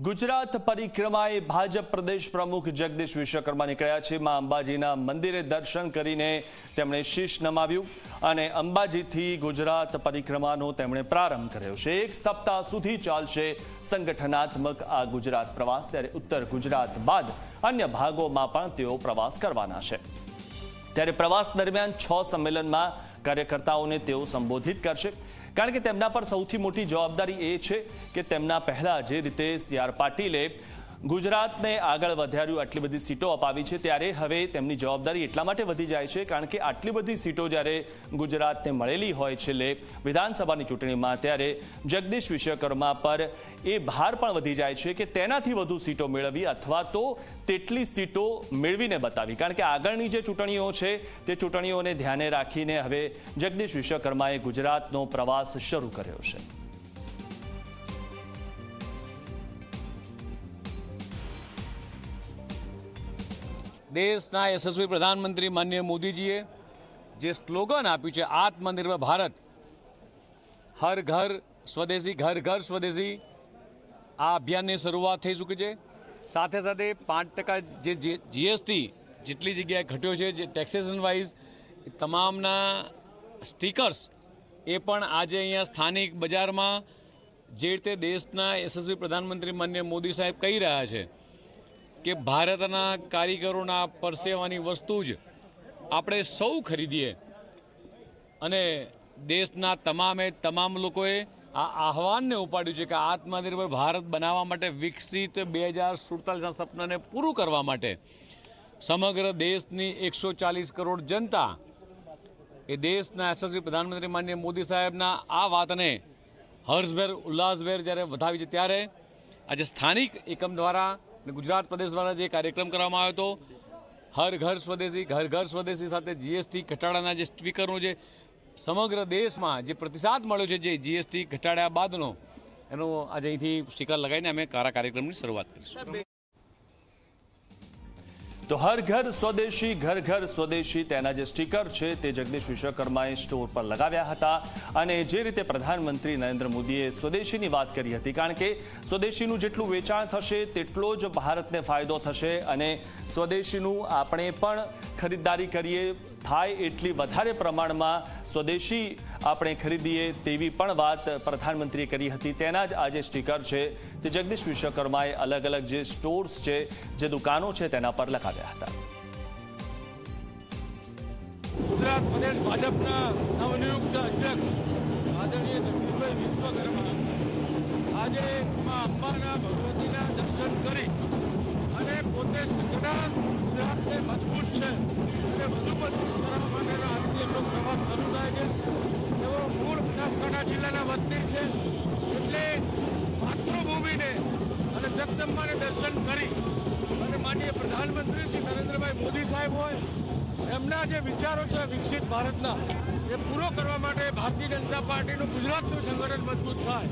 ગુજરાત પરિક્રમાએ ભાજપ પ્રદેશ પ્રમુખ જગદીશ વિશ્વકર્મા નીકળ્યા છે. માં અંબાજીના મંદિરે દર્શન કરીને તેમણે શીશ નમાવ્યું અને અંબાજીથી ગુજરાત પરિક્રમાનો તેમણે પ્રારંભ કર્યો છે. એક સપ્તાહ સુધી ચાલશે સંગઠનાત્મક આ ગુજરાત પ્રવાસ. ત્યારે ઉત્તર ગુજરાત બાદ અન્ય ભાગોમાં પણ તેઓ પ્રવાસ કરવાના છે. ત્યારે પ્રવાસ દરમિયાન છ સંમેલનમાં કાર્યકર્તાઓને તેઓ સંબોધિત કરશે. કારણ કે તેમના પર સૌથી મોટી જવાબદારી એ છે કે તેમના પહેલા જે રીતે સી આર પાટીલે ગુજરાતને આગળ વધાર્યું, આટલી બધી સીટો અપાવી છે, ત્યારે હવે તેમની જવાબદારી એટલા માટે વધી જાય છે, કારણ કે આટલી બધી સીટો જ્યારે ગુજરાતને મળેલી હોય છેલ્લે વિધાનસભાની ચૂંટણીમાં, ત્યારે જગદીશ વિશ્વકર્મા પર એ ભાર પણ વધી જાય છે કે તેનાથી વધુ સીટો મેળવી અથવા તો તેટલી સીટો મેળવીને બતાવી. કારણ કે આગળની જે ચૂંટણીઓ છે, તે ચૂંટણીઓને ધ્યાને રાખીને હવે જગદીશ વિશ્વકર્માએ ગુજરાતનો પ્રવાસ શરૂ કર્યો છે. દેશના યશસ્વી પ્રધાનમંત્રી માનનીય મોદીજીએ જે સ્લોગન આપ્યું છે, આત્મનિર્ભર ભારત હર ઘર સ્વદેશી, ઘર ઘર સ્વદેશી, આ અભિયાનની શરૂઆત થઈ ચૂકી છે. સાથે સાથે પાંચ ટકા જે જીએસટી જેટલી જગ્યાએ ઘટ્યો છે, જે ટેક્સેશન વાઇઝ તમામના સ્ટીકર્સ એ પણ આજે અહીંયા સ્થાનિક બજારમાં જે રીતે દેશના યશસ્વી પ્રધાનમંત્રી માનનીય મોદી સાહેબ કહી રહ્યા છે કે ભારતના કારીગરોના પરસેવાની વસ્તુ જ આપણે સૌ ખરીદીએ. અને દેશના તમામે તમામ લોકોએ આ આહવાનને ઉપાડ્યું છે કે આત્મનિર્ભર ભારત બનાવવા માટે વિકસિત બે હજાર સુડતાલીસના સપનાને પૂરું કરવા માટે સમગ્ર દેશની એકસો ચાલીસ કરોડ જનતા એ દેશના યશસ્વી પ્રધાનમંત્રી માનનીય મોદી સાહેબના આ વાતને હર્ષભેર, ઉલ્લાસભેર જ્યારે વધાવી છે ત્યારે આજે સ્થાનિક એકમ દ્વારા અને ગુજરાત પ્રદેશ દ્વારા જે કાર્યક્રમ કરવામાં આવ્યો હતો, હર ઘર સ્વદેશી, ઘર ઘર સ્વદેશી સાથે જીએસટી ઘટાડાના જે સ્પીકરનો જે સમગ્ર દેશમાં જે પ્રતિસાદ મળ્યો છે જે જીએસટી ઘટાડ્યા બાદનો, એનો આજે અહીંથી સ્ટીકર લગાવીને અમે કારા કાર્યક્રમની શરૂઆત કરીશું. તો હર ઘર સ્વદેશી, ઘર ઘર સ્વદેશી તેના જે સ્ટીકર છે તે જગદીશ વિશ્વકર્માએ સ્ટોર પર લગાવ્યા હતા. અને જે રીતે પ્રધાનમંત્રી નરેન્દ્ર મોદીએ સ્વદેશીની વાત કરી હતી, કારણ કે સ્વદેશીનું જેટલું વેચાણ થશે, તેટલો જ ભારતને ફાયદો થશે અને સ્વદેશીનું આપણે પણ ખરીદદારી કરીએ, થાય એટલી વધારે પ્રમાણમાં સ્વદેશી આપણે ખરીદીએ તેવી પણ વાત પ્રધાનમંત્રીએ કરી હતી. તેના જ આજે સ્ટીકર છે તે જગદીશ વિશ્વકર્માએ અલગ અલગ જે સ્ટોર્સ છે, જે દુકાનો છે તેના પર લગાવ્યા હતા. ગુજરાત પ્રદેશ ભાજપના નવનિયુક્ત અધ્યક્ષ આદરણીય જગદીશભાઈ વિશ્વકર્મા આજે માં અંબાના ભગવતીના દર્શન કરી અને પોતે સંગઠન ગુજરાતને છે. અને વધુ મજબૂત કરવા માટેનો આજથી એમનો પ્રવાસ શરૂ થાય છે. તેઓ મૂળ બનાસકાંઠા જિલ્લાના વતની છે. એટલે માતૃભૂમિને અને જગદંબાને દર્શન કરી અને માનનીય પ્રધાનમંત્રી શ્રી નરેન્દ્રભાઈ મોદી સાહેબ હોય, એમના જે વિચારો છે વિકસિત ભારતના, એ પૂરો કરવા માટે ભારતીય જનતા પાર્ટીનું ગુજરાતનું સંગઠન મજબૂત થાય.